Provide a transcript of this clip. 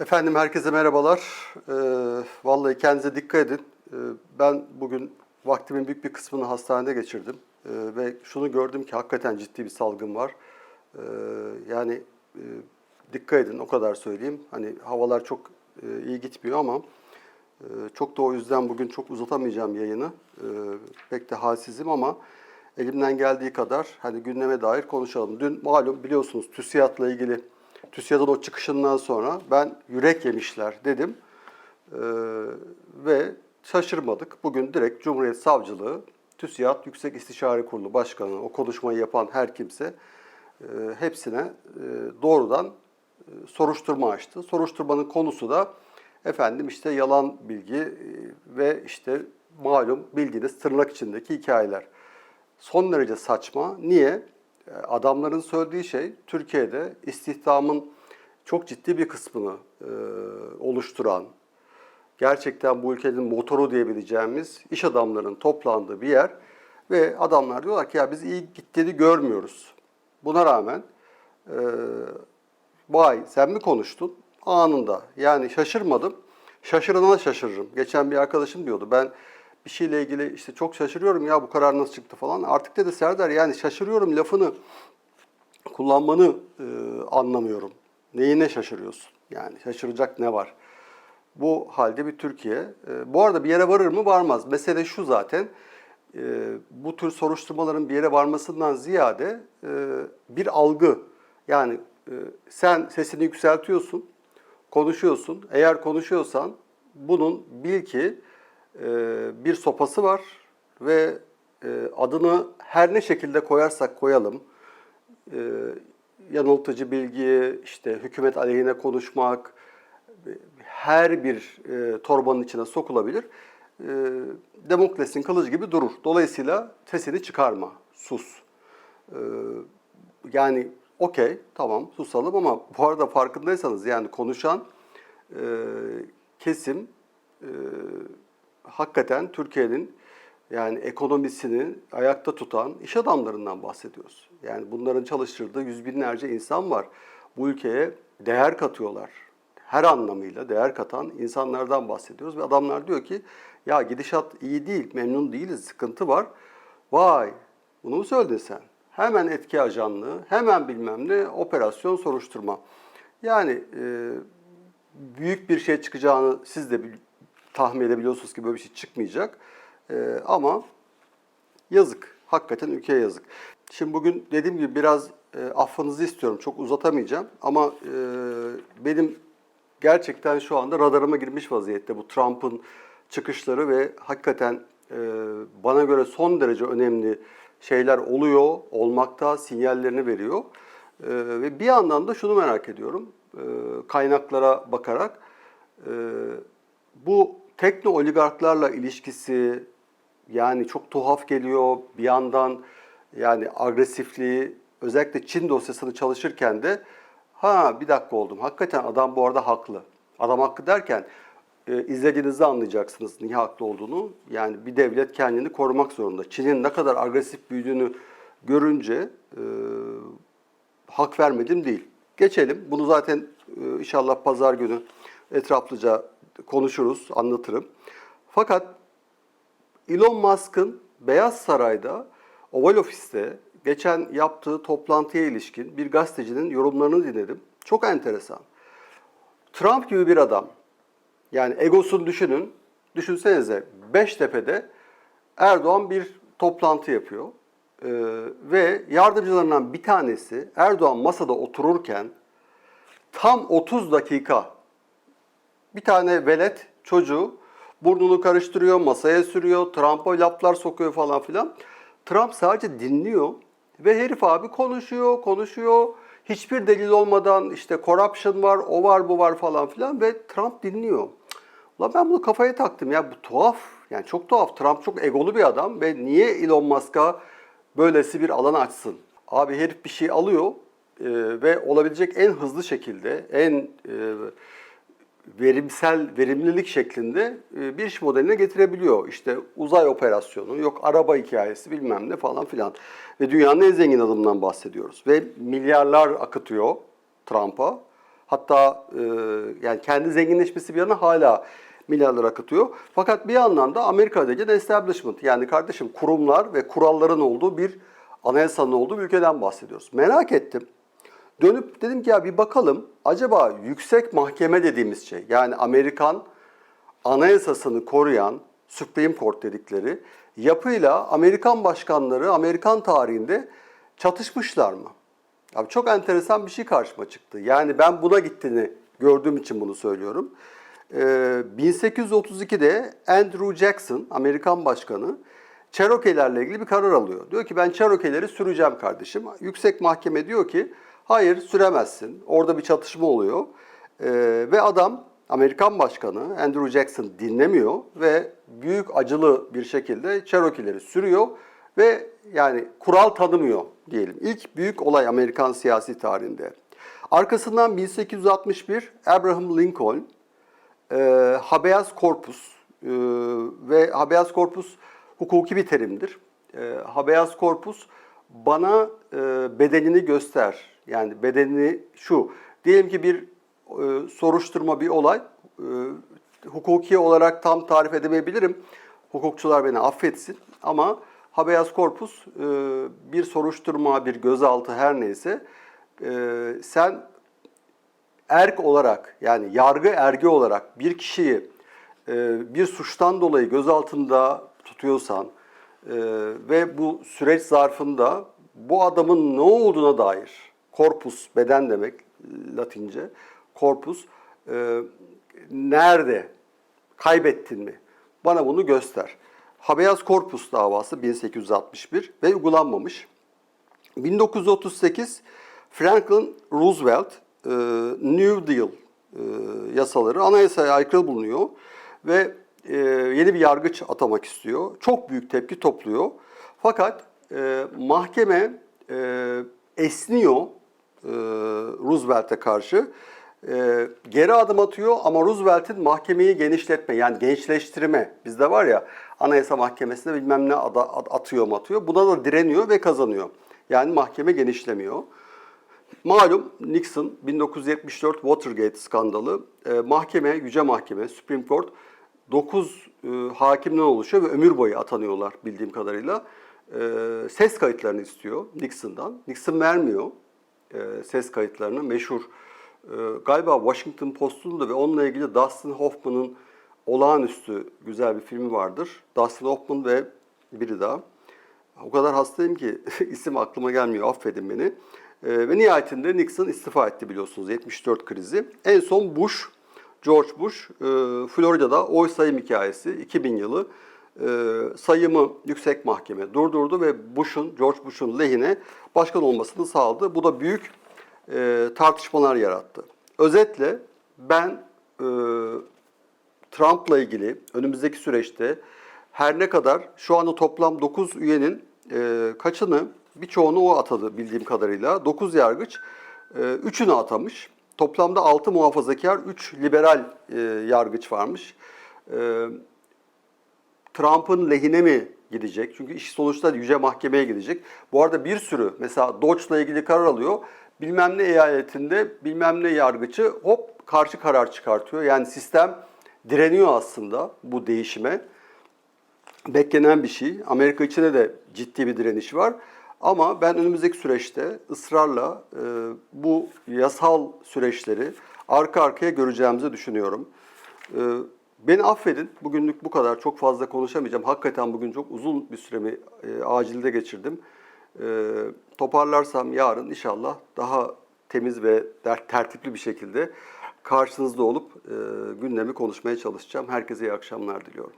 Efendim herkese merhabalar. Ee, vallahi kendinize dikkat edin. Ee, ben bugün vaktimin büyük bir kısmını hastanede geçirdim. Ee, ve şunu gördüm ki hakikaten ciddi bir salgın var. Ee, yani e, dikkat edin o kadar söyleyeyim. Hani havalar çok e, iyi gitmiyor ama e, çok da o yüzden bugün çok uzatamayacağım yayını. Ee, pek de halsizim ama elimden geldiği kadar hani gündeme dair konuşalım. Dün malum biliyorsunuz TÜSİAD'la ilgili TÜSİAD'ın o çıkışından sonra ben yürek yemişler dedim. Ee, ve şaşırmadık. Bugün direkt Cumhuriyet Savcılığı, TÜSİAD Yüksek İstişare Kurulu Başkanı, o konuşmayı yapan her kimse e, hepsine e, doğrudan e, soruşturma açtı. Soruşturmanın konusu da efendim işte yalan bilgi e, ve işte malum bildiğiniz tırnak içindeki hikayeler. Son derece saçma. Niye? E, Adamların söylediği şey Türkiye'de istihdamın çok ciddi bir kısmını e, oluşturan, gerçekten bu ülkenin motoru diyebileceğimiz iş adamlarının toplandığı bir yer ve adamlar diyorlar ki ya biz iyi gittiğini görmüyoruz. Buna rağmen e, vay sen mi konuştun? Anında. Yani şaşırmadım. Şaşırana şaşırırım. Geçen bir arkadaşım diyordu ben bir şeyle ilgili işte çok şaşırıyorum ya bu karar nasıl çıktı falan. Artık dedi Serdar yani şaşırıyorum lafını kullanmanı e, anlamıyorum. Neyine şaşırıyorsun? Yani şaşıracak ne var? Bu halde bir Türkiye. E, bu arada bir yere varır mı? Varmaz. Mesele şu zaten. e, bu tür soruşturmaların bir yere varmasından ziyade e, bir algı. Yani e, sen sesini yükseltiyorsun, konuşuyorsun. Eğer konuşuyorsan bunun bil ki bir sopası var ve e, adını her ne şekilde koyarsak koyalım, e, yanıltıcı bilgi, işte hükümet aleyhine konuşmak, her bir e, torbanın içine sokulabilir. E, Demokrasinin kılıcı gibi durur. Dolayısıyla sesini çıkarma, sus. E, yani okey, tamam susalım ama bu arada farkındaysanız yani konuşan e, kesim e, hakikaten Türkiye'nin yani ekonomisini ayakta tutan iş adamlarından bahsediyoruz. Yani bunların çalıştırdığı yüz binlerce insan var. Bu ülkeye değer katıyorlar. Her anlamıyla değer katan insanlardan bahsediyoruz. Ve adamlar diyor ki ya gidişat iyi değil, memnun değiliz, sıkıntı var. Vay bunu mu söyledin sen? Hemen etki ajanlığı, hemen bilmem ne, operasyon soruşturma. Yani e, büyük bir şey çıkacağını siz de tahmin edebiliyorsunuz ki böyle bir şey çıkmayacak. E, ama yazık, hakikaten ülkeye yazık. Şimdi bugün dediğim gibi biraz e, affınızı istiyorum, çok uzatamayacağım. Ama e, benim gerçekten şu anda radarıma girmiş vaziyette bu Trump'ın çıkışları ve hakikaten e, bana göre son derece önemli şeyler oluyor, olmakta, sinyallerini veriyor. E, ve bir yandan da şunu merak ediyorum, e, kaynaklara bakarak. E, bu tekno oligarklarla ilişkisi yani çok tuhaf geliyor. Bir yandan yani agresifliği özellikle Çin dosyasını çalışırken de ha bir dakika oldum. Hakikaten adam bu arada haklı. Adam haklı derken e, izlediğinizde anlayacaksınız niye haklı olduğunu. Yani bir devlet kendini korumak zorunda. Çin'in ne kadar agresif büyüdüğünü görünce e, hak vermedim değil. Geçelim. Bunu zaten e, inşallah pazar günü etraflıca konuşuruz, anlatırım. Fakat Elon Musk'ın Beyaz Saray'da Oval Ofis'te geçen yaptığı toplantıya ilişkin bir gazetecinin yorumlarını dinledim. Çok enteresan. Trump gibi bir adam, yani egosunu düşünün, düşünsenize Beştepe'de Erdoğan bir toplantı yapıyor. Ee, ve yardımcılarından bir tanesi Erdoğan masada otururken tam 30 dakika bir tane velet çocuğu burnunu karıştırıyor, masaya sürüyor, Trump'a laflar sokuyor falan filan. Trump sadece dinliyor ve herif abi konuşuyor, konuşuyor. Hiçbir delil olmadan işte corruption var, o var, bu var falan filan ve Trump dinliyor. Ulan ben bunu kafaya taktım ya bu tuhaf. Yani çok tuhaf. Trump çok egolu bir adam ve niye Elon Musk'a böylesi bir alan açsın? Abi herif bir şey alıyor e, ve olabilecek en hızlı şekilde, en e, verimsel, verimlilik şeklinde e, bir iş modeline getirebiliyor. İşte uzay operasyonu, yok araba hikayesi bilmem ne falan filan. Ve dünyanın en zengin adamından bahsediyoruz. Ve milyarlar akıtıyor Trump'a. Hatta e, yani kendi zenginleşmesi bir yana hala milyarlar akıtıyor. Fakat bir yandan da Amerika'daki de establishment yani kardeşim kurumlar ve kuralların olduğu bir anayasanın olduğu bir ülkeden bahsediyoruz. Merak ettim. Dönüp dedim ki ya bir bakalım acaba yüksek mahkeme dediğimiz şey yani Amerikan anayasasını koruyan Supreme Court dedikleri yapıyla Amerikan başkanları Amerikan tarihinde çatışmışlar mı? Abi çok enteresan bir şey karşıma çıktı. Yani ben buna gittiğini gördüğüm için bunu söylüyorum. Ee, 1832'de Andrew Jackson, Amerikan başkanı, Cherokee'lerle ilgili bir karar alıyor. Diyor ki ben Cherokee'leri süreceğim kardeşim. Yüksek mahkeme diyor ki hayır süremezsin. Orada bir çatışma oluyor. Ee, ve adam Amerikan başkanı Andrew Jackson dinlemiyor ve büyük acılı bir şekilde Cherokee'leri sürüyor ve yani kural tanımıyor diyelim. İlk büyük olay Amerikan siyasi tarihinde. Arkasından 1861 Abraham Lincoln e, habeas corpus e, ve habeas corpus hukuki bir terimdir. E, habeas corpus bana e, bedenini göster. Yani bedenini şu. Diyelim ki bir e, soruşturma bir olay. E, hukuki olarak tam tarif edemeyebilirim. Hukukçular beni affetsin ama habeas corpus e, bir soruşturma, bir gözaltı her neyse e, sen erk olarak yani yargı ergi olarak bir kişiyi e, bir suçtan dolayı gözaltında tutuyorsan e, ve bu süreç zarfında bu adamın ne olduğuna dair korpus beden demek Latince korpus e, nerede kaybettin mi? Bana bunu göster. Habeas corpus davası 1861 ve uygulanmamış. 1938 Franklin Roosevelt e, New Deal e, yasaları anayasaya aykırı bulunuyor ve e, yeni bir yargıç atamak istiyor. Çok büyük tepki topluyor. Fakat e, mahkeme e, esniyor e, Roosevelt'e karşı. E, geri adım atıyor ama Roosevelt'in mahkemeyi genişletme yani gençleştirme bizde var ya anayasa mahkemesinde bilmem ne ada, ad- atıyor mu atıyor. Buna da direniyor ve kazanıyor. Yani mahkeme genişlemiyor. Malum Nixon 1974 Watergate skandalı e, mahkeme, yüce mahkeme, Supreme Court 9 e, hakimden oluşuyor ve ömür boyu atanıyorlar bildiğim kadarıyla. Ses kayıtlarını istiyor Nixon'dan. Nixon vermiyor e, ses kayıtlarını. Meşhur e, galiba Washington Post'un da ve onunla ilgili Dustin Hoffman'ın olağanüstü güzel bir filmi vardır. Dustin Hoffman ve biri daha. O kadar hastayım ki isim aklıma gelmiyor affedin beni. Ee, ve nihayetinde Nixon istifa etti biliyorsunuz 74 krizi. En son Bush, George Bush, e, Florida'da oy sayım hikayesi 2000 yılı e, sayımı yüksek mahkeme durdurdu ve Bush'un, George Bush'un lehine başkan olmasını sağladı. Bu da büyük e, tartışmalar yarattı. Özetle ben e, Trump'la ilgili önümüzdeki süreçte her ne kadar şu anda toplam 9 üyenin e, kaçını birçoğunu o atadı bildiğim kadarıyla. 9 yargıç e, 3'ünü atamış. Toplamda 6 muhafazakar, 3 liberal e, yargıç varmış. E, Trump'ın lehine mi gidecek? Çünkü iş sonuçta yüce mahkemeye gidecek. Bu arada bir sürü mesela Doge'la ilgili karar alıyor. Bilmem ne eyaletinde bilmem ne yargıcı hop karşı karar çıkartıyor. Yani sistem direniyor aslında bu değişime. Beklenen bir şey. Amerika içinde de ciddi bir direniş var. Ama ben önümüzdeki süreçte ısrarla e, bu yasal süreçleri arka arkaya göreceğimizi düşünüyorum. E, beni affedin. Bugünlük bu kadar. Çok fazla konuşamayacağım. Hakikaten bugün çok uzun bir süremi e, acilde geçirdim. E, toparlarsam yarın inşallah daha temiz ve tertipli bir şekilde karşınızda olup e, gündemi konuşmaya çalışacağım. Herkese iyi akşamlar diliyorum.